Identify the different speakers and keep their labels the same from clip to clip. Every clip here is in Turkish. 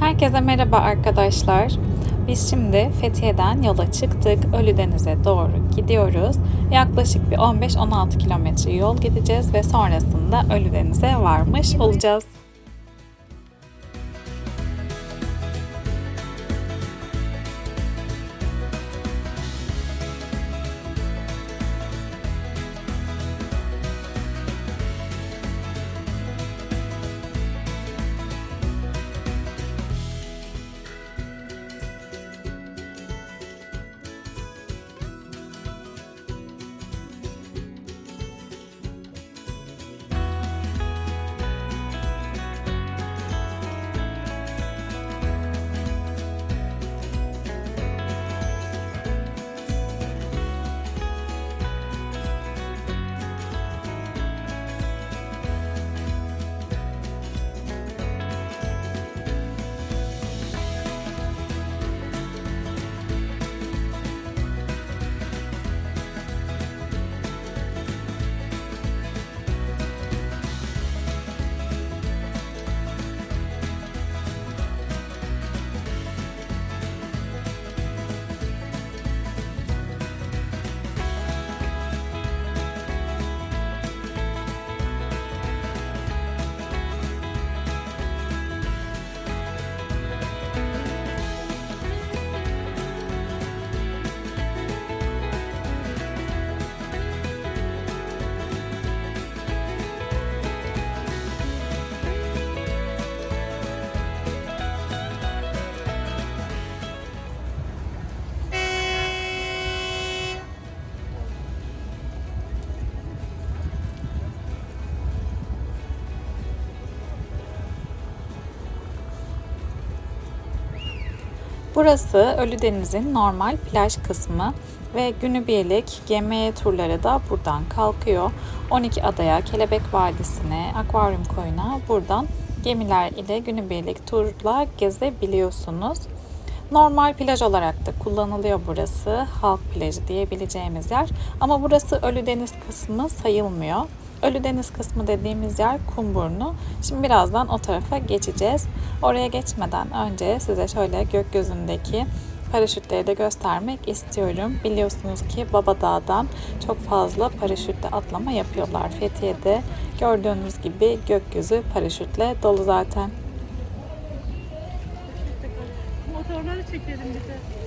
Speaker 1: Herkese merhaba arkadaşlar. Biz şimdi Fethiye'den yola çıktık. Ölüdeniz'e doğru gidiyoruz. Yaklaşık bir 15-16 kilometre yol gideceğiz ve sonrasında Ölüdeniz'e varmış olacağız. Burası Ölüdeniz'in normal plaj kısmı ve günübirlik gemi turları da buradan kalkıyor. 12 adaya, Kelebek Vadisi'ne, akvaryum koyuna buradan gemiler ile günübirlik turla gezebiliyorsunuz. Normal plaj olarak da kullanılıyor burası. Halk plajı diyebileceğimiz yer. Ama burası Ölüdeniz kısmı sayılmıyor. Ölüdeniz kısmı dediğimiz yer Kumburnu. Şimdi birazdan o tarafa geçeceğiz. Oraya geçmeden önce size şöyle gökyüzündeki paraşütleri de göstermek istiyorum. Biliyorsunuz ki Babadağ'dan çok fazla paraşütle atlama yapıyorlar Fethiye'de. Gördüğünüz gibi gökyüzü paraşütle dolu zaten.
Speaker 2: Motorları çekelim bir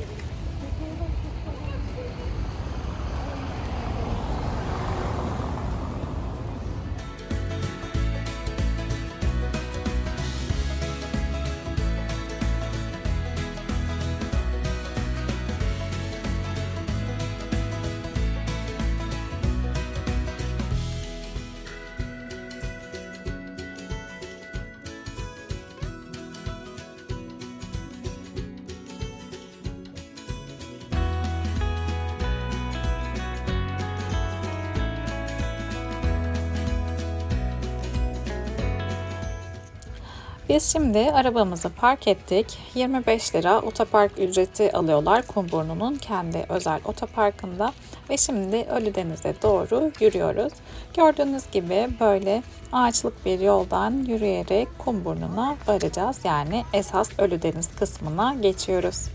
Speaker 1: Biz şimdi arabamızı park ettik. 25 lira otopark ücreti alıyorlar Kumburnu'nun kendi özel otoparkında. Ve şimdi Ölüdeniz'e doğru yürüyoruz. Gördüğünüz gibi böyle ağaçlık bir yoldan yürüyerek Kumburnu'na varacağız. Yani esas Ölüdeniz kısmına geçiyoruz.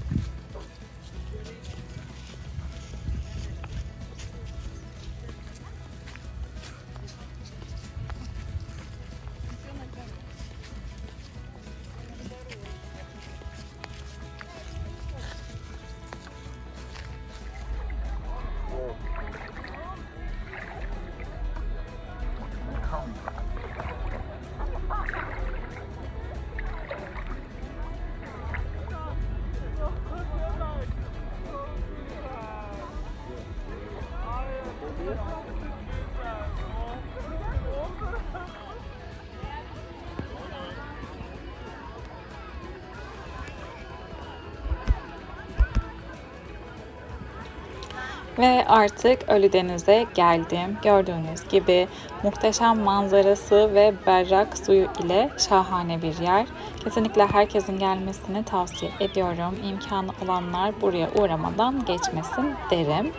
Speaker 1: Ve artık Ölüdeniz'e geldim. Gördüğünüz gibi muhteşem manzarası ve berrak suyu ile şahane bir yer. Kesinlikle herkesin gelmesini tavsiye ediyorum. İmkanı olanlar buraya uğramadan geçmesin derim.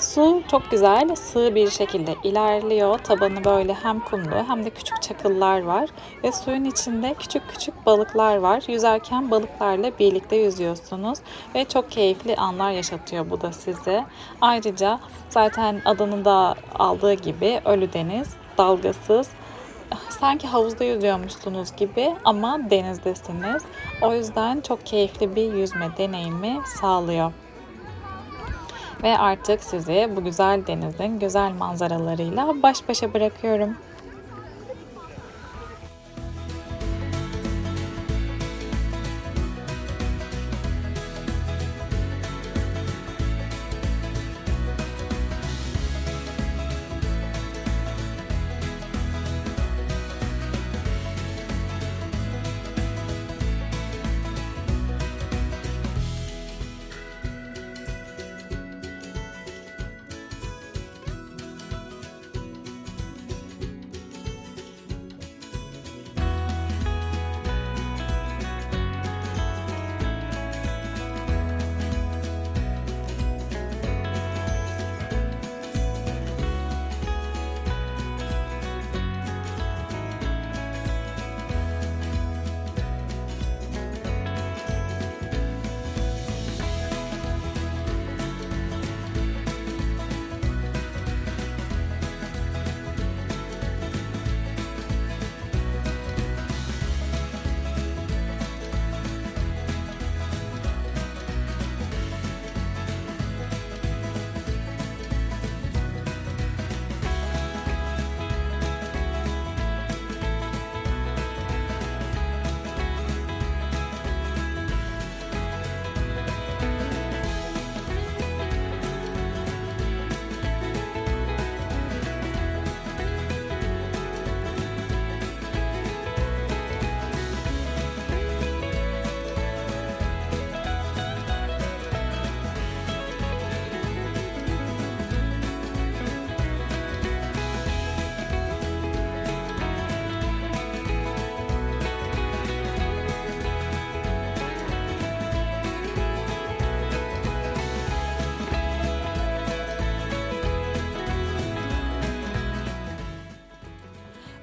Speaker 1: Su çok güzel, sığ bir şekilde ilerliyor. Tabanı böyle hem kumlu hem de küçük çakıllar var. Ve suyun içinde küçük küçük balıklar var. Yüzerken balıklarla birlikte yüzüyorsunuz. Ve çok keyifli anlar yaşatıyor bu da size. Ayrıca zaten adını da aldığı gibi Ölü Deniz, dalgasız, sanki havuzda yüzüyormuşsunuz gibi ama denizdesiniz. O yüzden çok keyifli bir yüzme deneyimi sağlıyor. Ve artık sizi bu güzel denizin güzel manzaralarıyla baş başa bırakıyorum.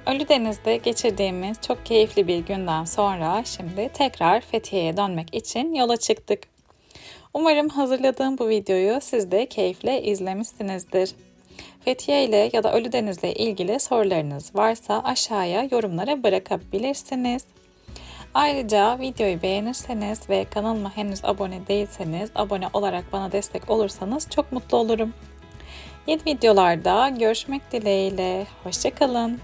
Speaker 1: Ölüdeniz'de geçirdiğimiz çok keyifli bir günden sonra şimdi tekrar Fethiye'ye dönmek için yola çıktık. Umarım hazırladığım bu videoyu siz de keyifle izlemişsinizdir. Fethiye ile ya da Ölüdeniz'le ilgili sorularınız varsa aşağıya yorumlara bırakabilirsiniz. Ayrıca videoyu beğenirseniz ve kanalıma henüz abone değilseniz abone olarak bana destek olursanız çok mutlu olurum. Yeni videolarda görüşmek dileğiyle. Hoşçakalın.